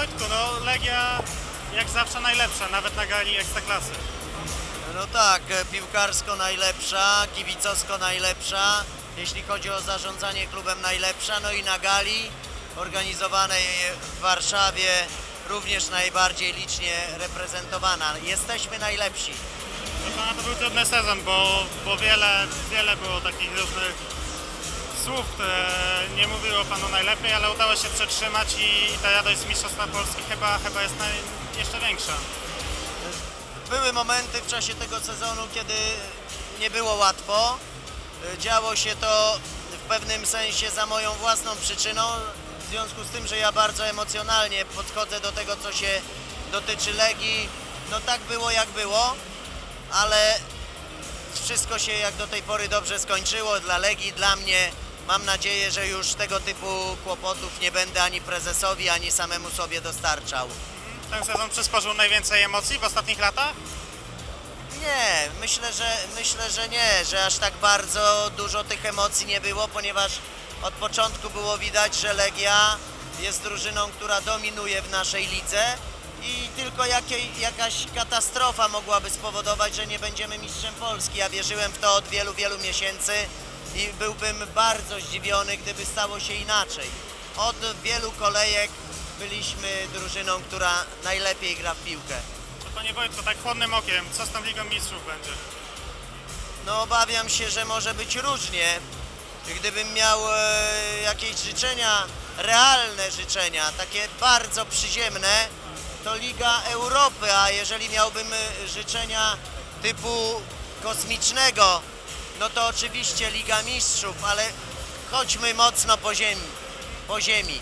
Wojtku, no Legia jak zawsze najlepsza, nawet na gali Ekstraklasy. No tak, e, piłkarsko najlepsza, kibicowsko najlepsza, jeśli chodzi o zarządzanie klubem najlepsza, no i na gali organizowanej w Warszawie również najbardziej licznie reprezentowana. Jesteśmy najlepsi. No to, to był trudny sezon, bo, bo wiele, wiele było takich różnych słów, które nie mówiło panu najlepiej, ale udało się przetrzymać i ta radość z Mistrzostwa Polski chyba, chyba jest naj, jeszcze większa. Były momenty w czasie tego sezonu, kiedy nie było łatwo. Y, Działo się to w pewnym sensie za moją własną przyczyną, w związku z tym, że ja bardzo emocjonalnie podchodzę do tego, co się dotyczy Legii. No tak było jak było, ale wszystko się jak do tej pory dobrze skończyło dla Legii, dla mnie. Mam nadzieję, że już tego typu kłopotów nie będę ani prezesowi, ani samemu sobie dostarczał. Ten sezon przysporzył najwięcej emocji w ostatnich latach? Nie, myślę, że myślę, że nie, że aż tak bardzo dużo tych emocji nie było, ponieważ od początku było widać, że Legia jest drużyną, która dominuje w naszej lidze i tylko jakiej, jakaś katastrofa mogłaby spowodować, że nie będziemy mistrzem Polski. Ja wierzyłem w to od wielu, wielu miesięcy i byłbym bardzo zdziwiony, gdyby stało się inaczej. Od wielu kolejek byliśmy drużyną, która najlepiej gra w piłkę. To panie Wojtku, tak chłodnym okiem, co z tą Ligą Mistrzów będzie? No obawiam się, że może być różnie. Gdybym miał e, jakieś życzenia, realne życzenia, takie bardzo przyziemne, to Liga Europy, a jeżeli miałbym e, życzenia typu kosmicznego, no to oczywiście Liga Mistrzów, ale chodźmy mocno po ziemi. Po ziemi.